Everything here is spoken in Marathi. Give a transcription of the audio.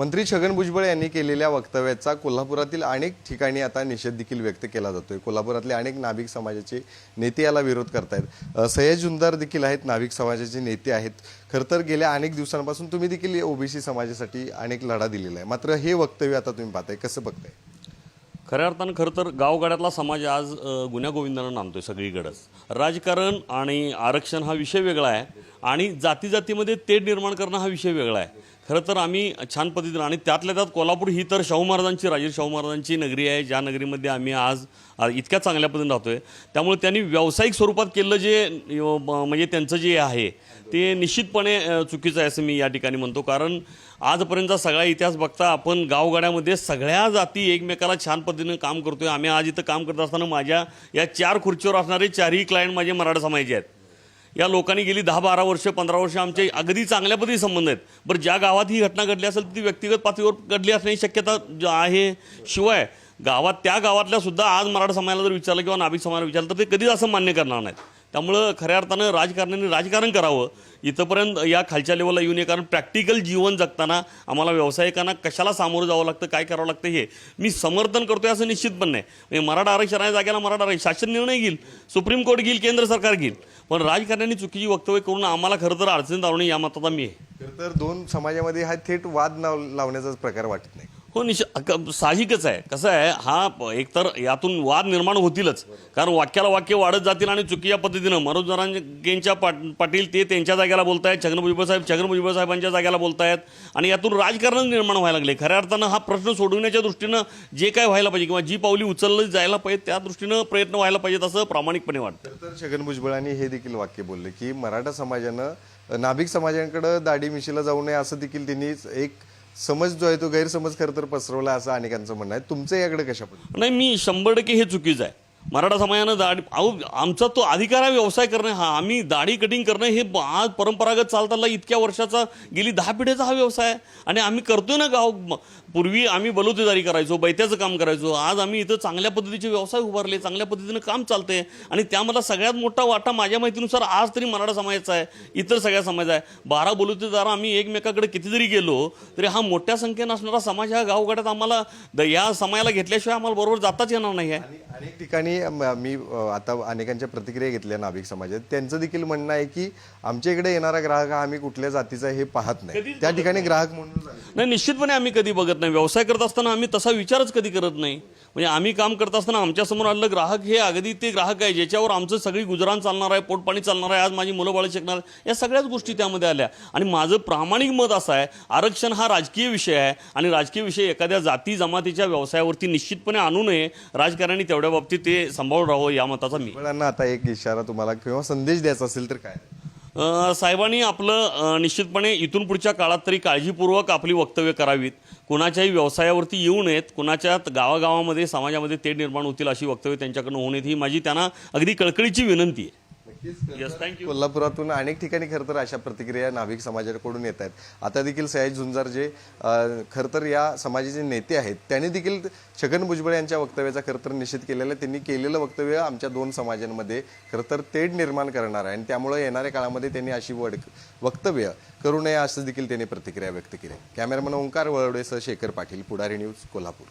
मंत्री छगन भुजबळ यांनी केलेल्या वक्तव्याचा कोल्हापुरातील अनेक ठिकाणी आता निषेध देखील व्यक्त केला जातोय. कोल्हापुरातले अनेक नाभिक समाजाचे नेते याला विरोध करतायत. अ, सय्यद जुंदार देखील आहेत नाभिक समाजाचे नेते आहेत. खरं तर गेल्या अनेक दिवसांपासून तुम्ही देखील ओबीसी समाजासाठी अनेक लढा दिलेला आहे. मात्र हे वक्तव्य आता तुम्ही पाहताय कसं बघताय? खऱ्या अर्थानं खरं तर गावगाड्यातला समाज आज अ, गुन्ह्यागोविंदानं नांदतोय सगळीकडंच. राजकारण आणि आरक्षण हा विषय वेगळा आहे आणि जाती जातीमध्ये तेढ निर्माण करणं हा विषय वेगळा आहे. खरं तर आम्ही छान पद्धतीनं आणि त्यातल्या त्यात कोल्हापूर ही तर शाहू महाराजांची राजे शाहू महाराजांची नगरी आहे ज्या नगरीमध्ये आम्ही आज इतक्या चांगल्या पद्धतीने राहतोय. त्यामुळे त्यांनी व्यावसायिक स्वरूपात केलेलं जे म्हणजे त्यांचं जे आहे ते निश्चितपणे चुकीचं आहे असं मी या ठिकाणी म्हणतो. कारण आजपर्यंतचा सगळा इतिहास बघता आपण गावगाड्यामध्ये सगळ्या जाती एकमेकाला छान पद्धतीनं काम करतोय. आम्ही आज इथं काम करत असताना माझ्या या चार खुर्चीवर असणारे चारही क्लायंट माझे मराठा समाजाचे आहेत. या लोकांनी गेली दहा बारा वर्ष पंधरा वर्ष आमचे अगदी चांगल्या पद्धती संबंध आहेत. बरं ज्या गावात ही घटना घडली असेल ती व्यक्तिगत पातळीवर घडली असण्याची शक्यता आहे शिवाय गावात त्या गावातल्या सुद्धा आज मराठा समाजाला जर विचारलं किंवा नाभिक समाजाला विचारलं तर ते कधीच असं मान्य करणार नाहीत. त्यामुळं खऱ्या अर्थानं राजकारण्यांनी राजकारण करावं. इथंपर्यंत या खालच्या लेवलला येऊन ये कारण प्रॅक्टिकल जीवन जगताना आम्हाला व्यावसायिकांना कशाला सामोरं जावं लागतं काय करावं लागतं हे मी समर्थन करतोय असं निश्चित पण नाही. म्हणजे मराठा आरक्षण जागेला मराठा आरक्षण शासन निर्णय घेईल सुप्रीम कोर्ट घेईल केंद्र सरकार घेईल. पण राजकारण्यांनी चुकीची वक्तव्य करून आम्हाला खरं तर अडचणीत आणणे या मताचा मी आहे. खरं तर दोन समाजामध्ये हा थेट वाद लाव- लावण्याचाच प्रकार वाटत नाही. हो निश साहजिकच आहे. कसं आहे हा एकतर यातून वाद निर्माण होतीलच. कारण वाक्याला वाक्य वाढत जातील आणि चुकीच्या पद्धतीनं मनोज जरांगेंच्या पाट पाटील ते त्यांच्या जागेला बोलतायत छगन भुजबळ साहेब छगन भुजबळ साहेबांच्या जागेला बोलतायत आणि यातून राजकारण निर्माण व्हायला लागले. खऱ्या अर्थानं हा प्रश्न सोडवण्याच्या दृष्टीनं जे काय व्हायला पाहिजे किंवा जी पावली उचलली जायला पाहिजे त्या दृष्टीनं प्रयत्न व्हायला पाहिजेत असं प्रामाणिकपणे वाटतं. तर छगन भुजबळांनी हे देखील वाक्य बोलले की मराठा समाजानं नाभिक समाजांकडे दाढी मिशीला जाऊ नये असं देखील त्यांनी एक समज जो आहे तो गैरसमज खरं तर पसरवला असं अनेकांचं म्हणणं आहे. तुमचं याकडे कशा नाही मी शंभर टक्के हे चुकीचं आहे. मराठा समाजानं दाढी अहो आमचा तो अधिकार आहे व्यवसाय करणं. हा आम्ही दाढी कटिंग करणं हे आज परंपरागत चालताना इतक्या वर्षाचा गेली दहा पिढ्याचा हा व्यवसाय आहे. आणि आम्ही करतोय ना गाव पूर्वी आम्ही बलुतेदारी करायचो बैत्याचं काम करायचो. आज आम्ही इथं चांगल्या पद्धतीचे व्यवसाय उभारले चांगल्या पद्धतीनं काम चालतंय. आणि त्यामधला सगळ्यात मोठा वाटा माझ्या माहितीनुसार आज तरी मराठा समाजाचा आहे इतर सगळ्या समाज आहे. बारा बलुतेदार आम्ही एकमेकाकडे किती जरी गेलो तरी हा मोठ्या संख्येनं असणारा समाज ह्या गावगाड्यात आम्हाला द- या समायाला घेतल्याशिवाय आम्हाला बरोबर जाताच येणार नाही आहे. अनेक ठिकाणी म- आता अनेकांच्या प्रतिक्रिया घेतल्या नाभिक समाजात. त्यांचं देखील म्हणणं आहे की आमच्या इकडे येणारा ग्राहक हा आम्ही कुठल्या जातीचा हे पाहत नाही. त्या ठिकाणी ग्राहक म्हणून. नाही निश्चितपणे आम्ही कधी बघत नाही. व्यवसाय करत असताना आम्ही तसा विचारच कधी करत नाही. म्हणजे आम्ही काम करत असताना आमच्यासमोर आलेलं ग्राहक हे अगदी ते ग्राहक आहे ज्याच्यावर आमचं सगळी गुजराण चालणार आहे पोटपाणी चालणार आहे आज माझी मुलं बाळ शिकणार आहे. या सगळ्याच गोष्टी त्यामध्ये आल्या. आणि माझं प्रामाणिक मत असं आहे आरक्षण हा राजकीय विषय आहे. आणि राजकीय विषय एखाद्या जाती जमातीच्या व्यवसायावरती निश्चितपणे आणू नये. राजकारणी तेवढ्या बाबतीत ते सांभाळून राहावं या मताचा मी. मुलांना आता एक इशारा तुम्हाला किंवा संदेश द्यायचा असेल तर काय? अ, साहेबांनी आपलं अ, निश्चितपणे इथून पुढच्या काळात तरी काळजीपूर्वक आपली वक्तव्य करावीत. कुणाच्याही व्यवसायावरती येऊ नयेत कुणाच्या गावागावामध्ये समाजामध्ये तेढ निर्माण होतील अशी वक्तव्य त्यांच्याकडनं होऊ नयेत ही माझी त्यांना अगदी कळकळीची विनंती आहे. येस थँक्यू कोल्हापुरातून अनेक ठिकाणी खरं तर अशा प्रतिक्रिया नाभिक समाजाकडून येत आहेत. आता देखील सयाज झुंजार जे खरं तर या समाजाचे नेते आहेत त्यांनी देखील छगन भुजबळ यांच्या वक्तव्याचा खरं तर निषेध केलेला आहे. त्यांनी केलेलं वक्तव्य आमच्या दोन समाजांमध्ये खरं तर तेढ निर्माण करणार आहे आणि त्यामुळे येणाऱ्या काळामध्ये त्यांनी अशी वड वक्तव्य करू नये असं देखील त्यांनी प्रतिक्रिया व्यक्त केली कॅमेरामन ओंकार वळवडेसह शेखर पाटील पुढारी न्यूज कोल्हापूर.